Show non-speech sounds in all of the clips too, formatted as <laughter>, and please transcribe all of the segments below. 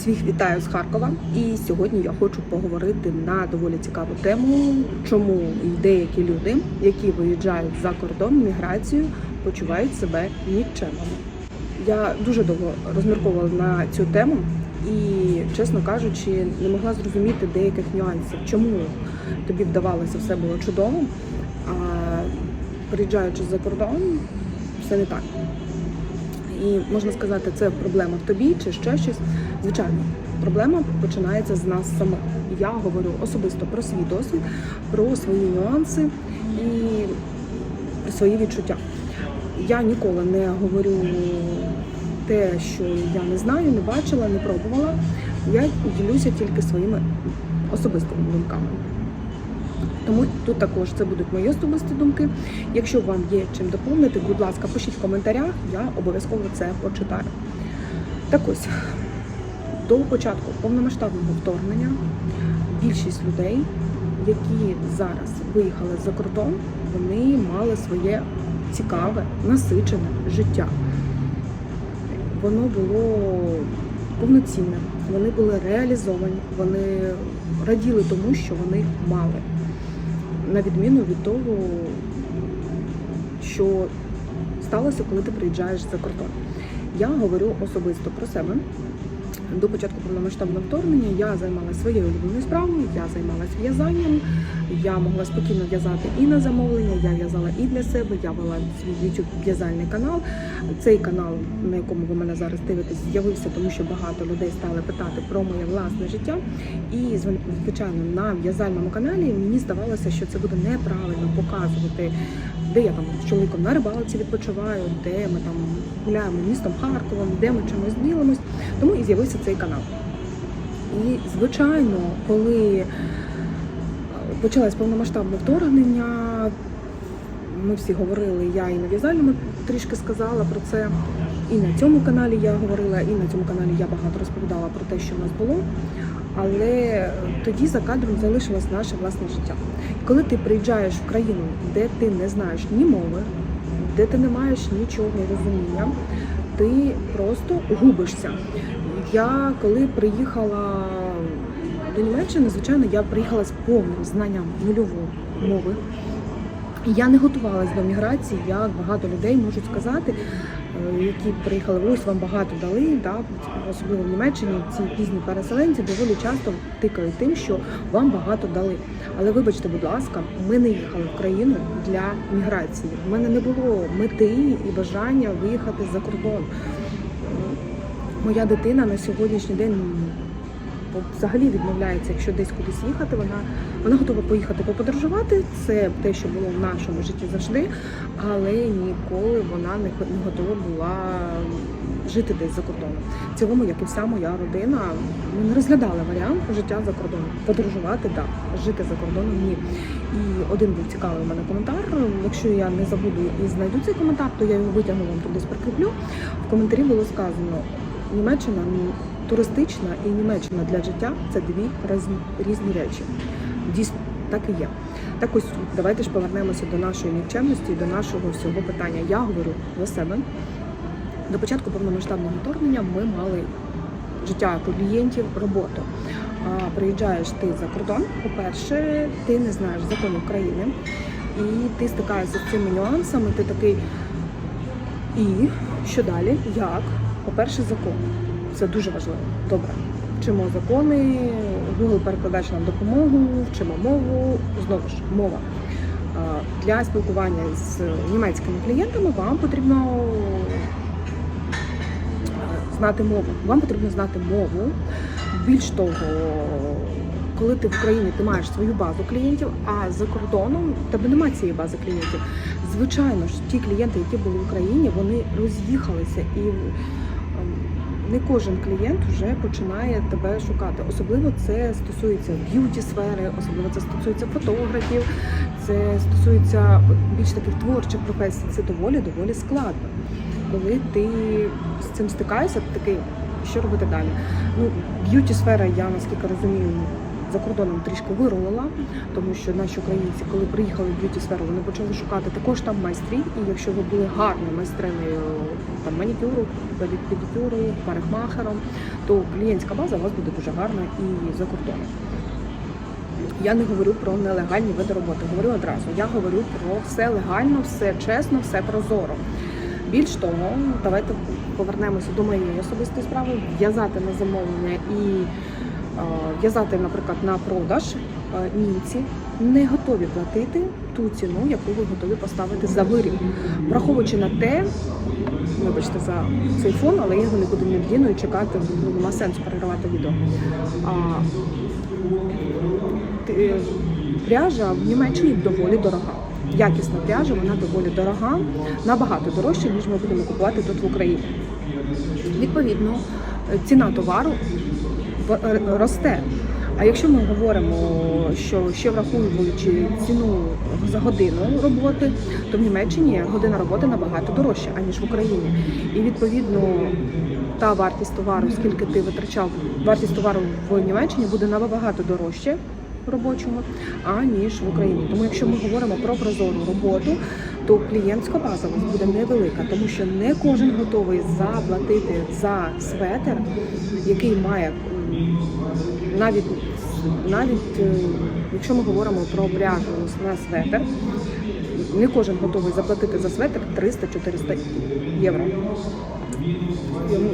Всіх вітаю з Харкова, і сьогодні я хочу поговорити на доволі цікаву тему, чому деякі люди, які виїжджають за кордон міграцію, почувають себе нікчемними. Я дуже довго розмірковувала на цю тему і, чесно кажучи, не могла зрозуміти деяких нюансів, чому тобі вдавалося все було чудово, а приїжджаючи за кордон, все не так. І можна сказати, це проблема в тобі чи ще щось. Звичайно, проблема починається з нас самих. Я говорю особисто про свій досвід, про свої нюанси і про свої відчуття. Я ніколи не говорю те, що я не знаю, не бачила, не пробувала. Я ділюся тільки своїми особистими думками. Тому тут також це будуть мої особисті думки. Якщо вам є чим доповнити, будь ласка, пишіть в коментарях, я обов'язково це почитаю. Так ось, до початку повномасштабного вторгнення більшість людей, які зараз виїхали за кордон, вони мали своє цікаве, насичене життя. Воно було повноцінне, вони були реалізовані, вони раділи тому, що вони мали на відміну від того, що сталося, коли ти приїжджаєш за кордон. Я говорю особисто про себе. До початку повномасштабного вторгнення я займалася своєю улюбленою справою, я займалася в'язанням, я могла спокійно в'язати і на замовлення, я в'язала і для себе, я вела свій YouTube в'язальний канал. Цей канал, на якому ви мене зараз дивитесь, з'явився, тому що багато людей стали питати про моє власне життя. І звичайно, на в'язальному каналі мені здавалося, що це буде неправильно показувати, де я там з чоловіком на рибалці відпочиваю, де ми там гуляємо містом Харковом, де ми чимось ділимось. Тому і з'явився цей канал. І, звичайно, коли почалось повномасштабне вторгнення, ми всі говорили, я і на в'язальному трішки сказала про це. І на цьому каналі я говорила, і на цьому каналі я багато розповідала про те, що в нас було. Але тоді за кадром залишилось наше власне життя. І коли ти приїжджаєш в країну, де ти не знаєш ні мови, де ти не маєш нічого розуміння, ти просто губишся. Я коли приїхала до Німеччини, звичайно, я приїхала з повним знанням нульової мови. Я не готувалась до міграції, як багато людей можуть сказати, е, які приїхали, ось вам багато дали, да, особливо в Німеччині ці пізні переселенці доволі часто тикають тим, що вам багато дали. Але вибачте, будь ласка, ми не їхали в країну для міграції. У мене не було мети і бажання виїхати за кордон. Моя дитина на сьогоднішній день взагалі відмовляється, якщо десь кудись їхати, вона вона готова поїхати поподорожувати. Це те, що було в нашому житті завжди, але ніколи вона не, готова була жити десь за кордоном. В цілому, як і вся моя родина, ми не розглядали варіант життя за кордоном. Подорожувати, так, жити за кордоном ні. І один був цікавий у мене коментар. Якщо я не забуду і знайду цей коментар, то я його витягну вам десь прикріплю. В коментарі було сказано. Німеччина туристична і Німеччина для життя це дві різні, різні речі. Дійсно, так і є. Так ось давайте ж повернемося до нашої нікчемності, до нашого всього питання. Я говорю за себе. До початку повномасштабного вторгнення ми мали життя клієнтів, роботу. Приїжджаєш ти за кордон, по-перше, ти не знаєш законів країни, і ти стикаєшся з цими нюансами, ти такий. І що далі? Як? По-перше, закон. Це дуже важливо. Добре. Вчимо закони, Google перекладач нам допомогу, вчимо мову. Знову ж мова. Для спілкування з німецькими клієнтами вам потрібно знати мову. Вам потрібно знати мову. Більш того, коли ти в країні ти маєш свою базу клієнтів, а за кордоном в тебе немає цієї бази клієнтів. Звичайно ж, ті клієнти, які були в Україні, вони роз'їхалися і не кожен клієнт вже починає тебе шукати. Особливо це стосується б'юті сфери, особливо це стосується фотографів, це стосується більш таких творчих професій. Це доволі доволі складно. Коли ти з цим стикаєшся, ти такий, що робити далі? Ну, б'юті сфера, я наскільки розумію, за кордоном трішки вирулила, тому що наші українці, коли приїхали в б'юті сферу, вони почали шукати також там майстрів. І якщо ви були гарною майстриною там манікюру, педикюру, парикмахером, то клієнтська база у вас буде дуже гарна і за кордоном. Я не говорю про нелегальні види роботи, говорю одразу. Я говорю про все легально, все чесно, все прозоро. Більш того, давайте повернемося до моєї особистої справи, в'язати на замовлення і в'язати, наприклад, на продаж німці не готові платити ту ціну, яку ви готові поставити за виріб, враховуючи на те, вибачте за цей фон, але я його не буду не вдіну і чекати, ну, нема сенсу переривати відео. А, пряжа в Німеччині доволі дорога. Якісна пряжа, вона доволі дорога, набагато дорожча, ніж ми будемо купувати тут в Україні. Відповідно, ціна товару росте. А якщо ми говоримо, що ще враховуючи ціну за годину роботи, то в Німеччині година роботи набагато дорожча, аніж в Україні. І відповідно та вартість товару, скільки ти витрачав, вартість товару в Німеччині буде набагато дорожче робочого, аніж в Україні. Тому якщо ми говоримо про прозору роботу, то клієнтська база буде невелика, тому що не кожен готовий заплатити за светр, який має навіть навіть е, якщо ми говоримо про пряжу на светр, не кожен готовий заплатити за светр 300-400 євро.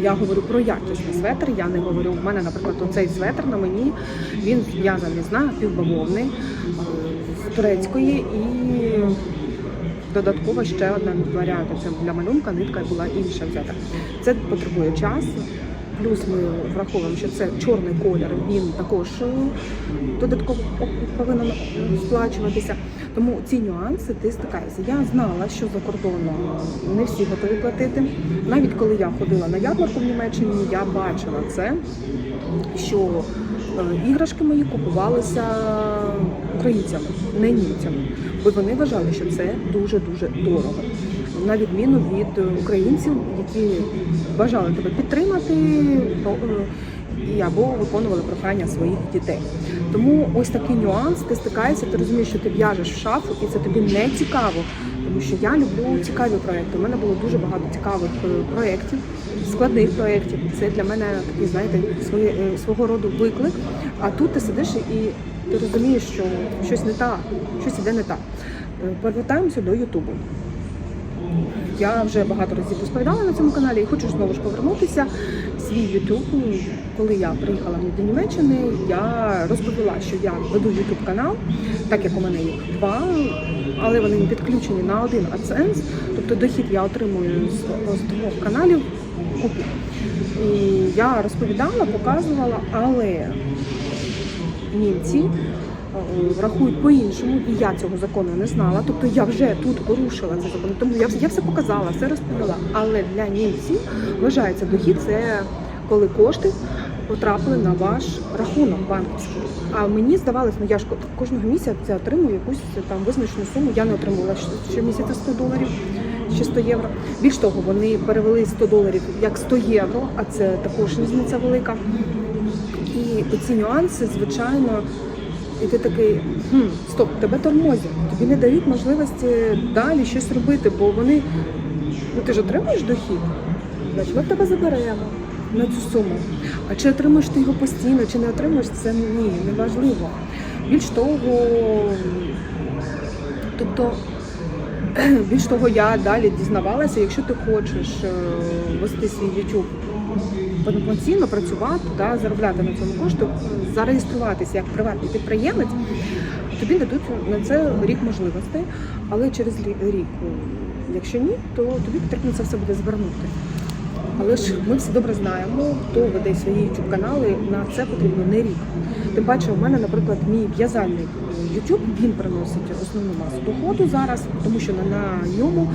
Я говорю про якісний светр. Я не говорю. У мене, наприклад, оцей светр на мені він зв'язаний з напівбавовни е, з турецької і додатково ще один варіант. Це для малюнка нитка була інша взята. Це потребує часу. Плюс ми враховуємо, що це чорний колір, він також е, додатково повинен е, сплачуватися. Тому ці нюанси ти стикаєшся. Я знала, що за кордоном не всі готові платити. Навіть коли я ходила на ярмарку в Німеччині, я бачила це, що е, іграшки мої купувалися українцями, не німцями, бо вони вважали, що це дуже дуже дорого. На відміну від українців, які бажали тебе підтримати е, і або виконували прохання своїх дітей. Тому ось такий нюанс, ти стикаєшся, ти розумієш, що ти в'яжеш в шафу, і це тобі не цікаво. Тому що я люблю цікаві проекти. У мене було дуже багато цікавих е, проєктів, складних проєктів. Це для мене такий, знаєте, своє, е, свого роду виклик. А тут ти сидиш і ти розумієш, що щось не так, щось іде не так. Повертаємося до Ютубу. Я вже багато разів розповідала на цьому каналі і хочу знову ж повернутися. Свій YouTube, коли я приїхала до Німеччини, я розповіла, що я веду YouTube канал, так як у мене їх два, але вони підключені на один AdSense, тобто дохід я отримую з, з двох каналів. І я розповідала, показувала, але німці рахують по-іншому, і я цього закону не знала. Тобто я вже тут порушила цей закон. Тому я, я все показала, все розповіла. Але для німців вважається дохід це коли кошти потрапили на ваш рахунок банківський. А мені здавалось, ну я ж кожного місяця отримую якусь там визначену суму. Я не отримувала щомісяця 100 доларів. Чи 100 євро. Більш того, вони перевели 100 доларів як 100 євро, а це також різниця велика. І оці нюанси, звичайно, і ти такий, хм, стоп, тебе тормозять, тобі не дають можливості далі щось робити, бо вони, ну ти ж отримуєш дохід, значить ми в тебе заберемо на цю суму. А чи отримаєш ти його постійно, чи не отримаєш, це ні, не важливо. Більш того, тобто <clears throat> більш того, я далі дізнавалася, якщо ти хочеш е, вести свій YouTube повноцінно працювати, да, заробляти на цьому кошти, зареєструватися як приватний підприємець, тобі дадуть на це рік можливостей, але через рі- рік, якщо ні, то тобі потрібно це все буде звернути. Але ж ми всі добре знаємо, хто веде свої youtube канали на це потрібно не рік. Тим паче, у мене, наприклад, мій в'язальний YouTube, він приносить основну масу доходу зараз, тому що на, ньому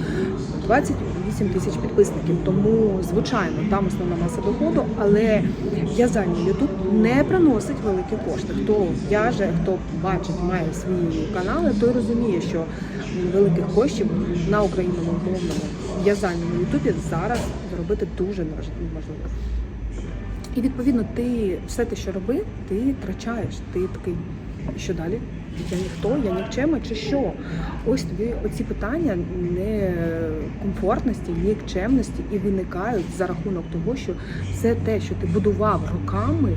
28 тисяч підписників. Тому, звичайно, там основна маса доходу, але в'язальний YouTube не приносить великі кошти. Хто в'яже, хто бачить, має свої канали, той розуміє, що великих коштів на україномовному в'язальному Ютубі зараз зробити дуже неможливо. І відповідно ти все те, що робив, ти втрачаєш. Ти такий, що далі? Я ніхто, я нікчема чи що? Ось тобі оці питання некомфортності, нікчемності і виникають за рахунок того, що все те, що ти будував роками,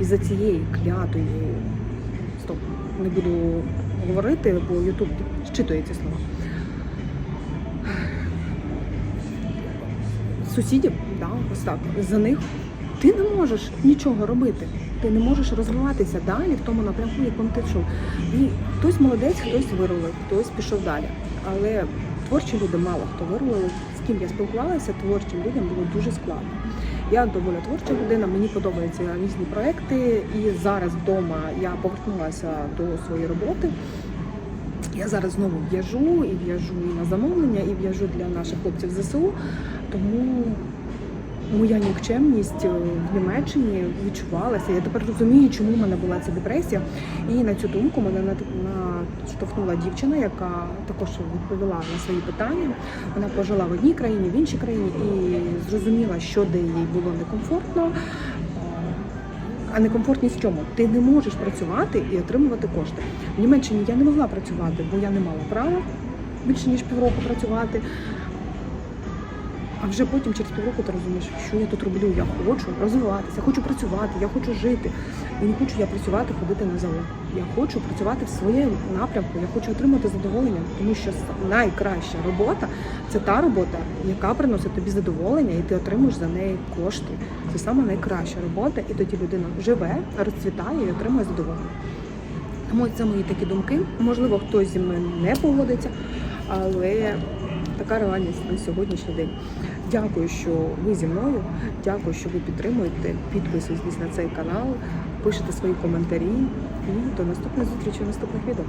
і за цієї клятої стоп, не буду говорити, бо Ютуб щитує ці слова. Сусідів, да, ось так, за них ти не можеш нічого робити. Ти не можеш розвиватися далі в тому напрямку, якому ти йшов. І хтось молодець, хтось вирулив, хтось пішов далі. Але творчі люди мало хто вирулив. З ким я спілкувалася, творчим людям було дуже складно. Я доволі творча людина, мені подобаються різні проекти, і зараз вдома я повернулася до своєї роботи. Я зараз знову в'яжу і в'яжу і на замовлення, і в'яжу для наших хлопців ЗСУ. Тому моя нікчемність е, в Німеччині відчувалася. Я тепер розумію, чому в мене була ця депресія. І на цю думку мене наштовхнула дівчина, яка також відповіла на свої питання. Вона пожила в одній країні, в іншій країні і зрозуміла, що де їй було некомфортно. А некомфортність в чому? Ти не можеш працювати і отримувати кошти. В Німеччині я не могла працювати, бо я не мала права більше ніж півроку працювати. А вже потім через півроку ти розумієш, що я тут роблю. Я хочу розвиватися, хочу працювати, я хочу жити. І не хочу я працювати, ходити на завод. Я хочу працювати в своєму напрямку, я хочу отримати задоволення, тому що найкраща робота це та робота, яка приносить тобі задоволення, і ти отримуєш за неї кошти. Це саме найкраща робота, і тоді людина живе, розцвітає і отримує задоволення. Тому це мої такі думки. Можливо, хтось зі мною не погодиться, але така реальність на сьогоднішній день. Дякую, що ви зі мною. Дякую, що ви підтримуєте. Підписуйтесь на цей канал, пишете свої коментарі. І до наступної зустрічі наступних відео.